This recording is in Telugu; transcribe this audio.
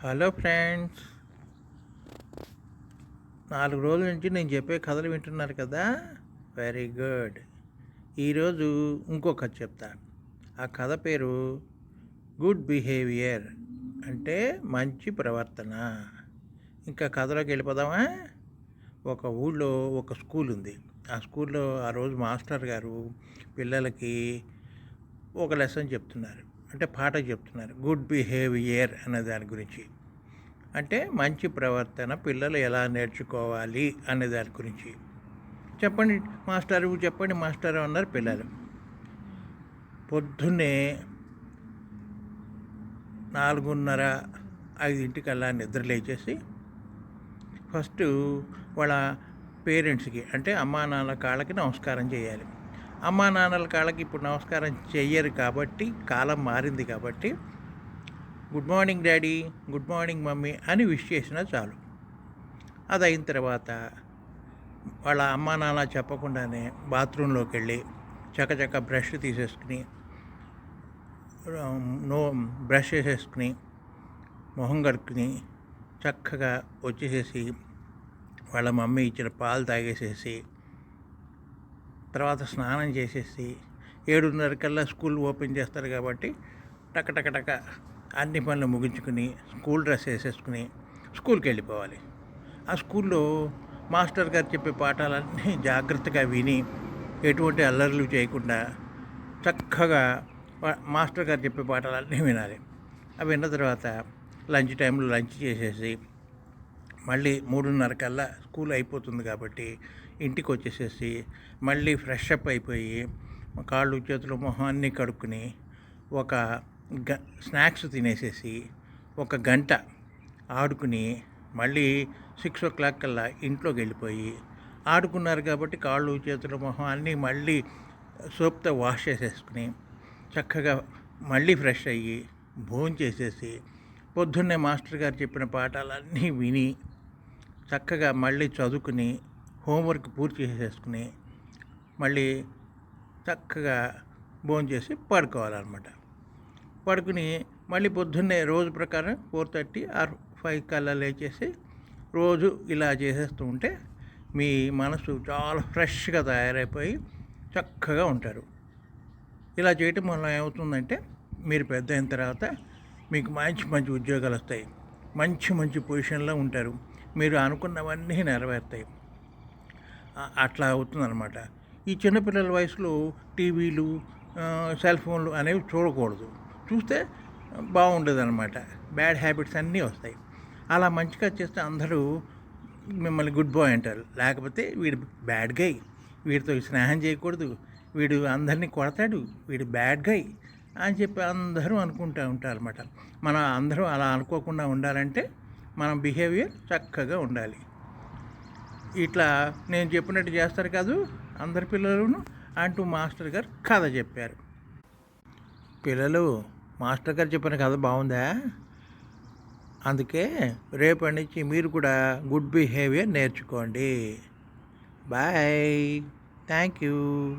Hello friends. నాలుగు రోజుల నుంచి నేను చెప్పే కథలు వింటున్నారు కదా? వెరీ గుడ్ ఈరోజు ఇంకో కథ చెప్తా. ఆ కథ పేరు గుడ్ బిహేవియర్ అంటే మంచి ప్రవర్తన. ఇంకా కథలోకి వెళ్ళిపోదామా? ఒక ఊళ్ళో ఒక స్కూల్ ఉంది. ఆ స్కూల్లో ఆ రోజు మాస్టర్ గారు పిల్లలకి ఒక లెసన్ చెప్తున్నారు. అంటే పాట చెప్తున్నారు. గుడ్ బిహేవియర్ అనే దాని గురించి. అంటే మంచి ప్రవర్తన పిల్లలు ఎలా నేర్చుకోవాలి అనే దాని గురించి. చెప్పండి మాస్టారు చెప్పండి మాస్టారు అన్నారు పిల్లలు. పొద్దున్నే నాలుగున్నర ఐదింటికల్లా నిద్ర లేచేసి ఫస్ట్ వాళ్ళ పేరెంట్స్కి అంటే అమ్మా నాన్న కాళ్ళకి నమస్కారం చేయాలి. అమ్మా నాన్నల కాళ్ళకి ఇప్పుడు నమస్కారం చెయ్యరు కాబట్టి కాలం మారింది కాబట్టి good morning daddy good morning mummy అని విష్ చేసినా చాలు. అది అయిన తర్వాత వాళ్ళ అమ్మా నాన్న చెప్పకుండానే బాత్రూంలోకి వెళ్ళి చకచక బ్రష్ తీసేసుకుని నో బ్రష్ చేసేసుకుని మొహం కడుక్కుని చక్కగా వచ్చేసేసి వాళ్ళ మమ్మీ ఇచ్చిన పాలు తాగేసేసి తర్వాత స్నానం చేసేసి ఏడున్నర కల్లా స్కూల్ ఓపెన్ చేస్తారు కాబట్టి టక టక టక అన్ని పనులు ముగించుకుని స్కూల్ డ్రెస్ వేసేసుకుని స్కూల్కి వెళ్ళిపోవాలి. ఆ స్కూల్లో మాస్టర్ గారు చెప్పే పాఠాలన్నీ జాగ్రత్తగా విని ఎటువంటి అల్లర్లు చేయకుండా చక్కగా మాస్టర్ గారు చెప్పే పాఠాలన్నీ వినాలి. అవి విన్న తర్వాత లంచ్ టైంలో లంచ్ చేసేసి మళ్ళీ మూడున్నర కల్లా స్కూల్ అయిపోతుంది కాబట్టి ఇంటికి వచ్చేసేసి మళ్ళీ ఫ్రెష్ అప్ అయిపోయి కాళ్ళు చేతులు మొహం అన్నీ కడుక్కుని ఒక గ స్నాక్స్ తినేసేసి ఒక గంట ఆడుకుని మళ్ళీ సిక్స్ ఓ క్లాక్ కల్లా ఇంట్లోకి వెళ్ళిపోయి ఆడుకున్నారు కాబట్టి కాళ్ళు చేతులు మొహం అన్నీ మళ్ళీ సోప్తో వాష్ చేసేసుకుని చక్కగా మళ్ళీ ఫ్రెష్ అయ్యి భోజనం చేసేసి పొద్దున్నే మాస్టర్ గారు చెప్పిన పాఠాలన్నీ విని చక్కగా మళ్ళీ చదువుకుని హోంవర్క్ పూర్తి చేసేసుకుని మళ్ళీ చక్కగా భోజనం చేసి పడుకోవాలన్నమాట. పడుకుని మళ్ళీ పొద్దున్నే రోజు ప్రకారం ఫోర్ థర్టీ ఆర్ ఫైవ్ కల్లా లేచేసి రోజు ఇలా చేసేస్తూ ఉంటే మీ మనసు చాలా ఫ్రెష్గా తయారైపోయి చక్కగా ఉంటారు. ఇలా చేయటం వల్ల ఏమవుతుందంటే మీరు పెద్ద అయిన తర్వాత మీకు మంచి మంచి ఉద్యోగాలు వస్తాయి. మంచి మంచి పొజిషన్లో ఉంటారు. మీరు అనుకున్నవన్నీ నెరవేరుతాయి. అట్లా అవుతుందన్నమాట. ఈ చిన్నపిల్లల వయసులో టీవీలు సెల్ ఫోన్లు అనేవి చూడకూడదు. చూస్తే బాగుండదు అనమాట బ్యాడ్ హ్యాబిట్స్ అన్నీ వస్తాయి. అలా మంచిగా చేస్తే అందరూ మిమ్మల్ని గుడ్ బాయ్ అంటారు. లేకపోతే వీడు బ్యాడ్ గై. వీడితో స్నేహం చేయకూడదు. వీడు అందరినీ కొడతాడు. వీడు బ్యాడ్ గై అని చెప్పి అందరూ అనుకుంటూ ఉంటారు అనమాట మనం అందరూ అలా అనుకోకుండా ఉండాలంటే మన బిహేవియర్ చక్కగా ఉండాలి. ఇట్లా నేను చెప్పినట్టు చేస్తారు కాదు అందరి పిల్లలను అంటూ మాస్టర్ గారు కథ చెప్పారు. పిల్లలు మాస్టర్ గారు చెప్పిన కథ బాగుందా? అందుకే రేపటి నుంచి మీరు కూడా గుడ్ బిహేవియర్ నేర్చుకోండి. బాయ్. Thank you.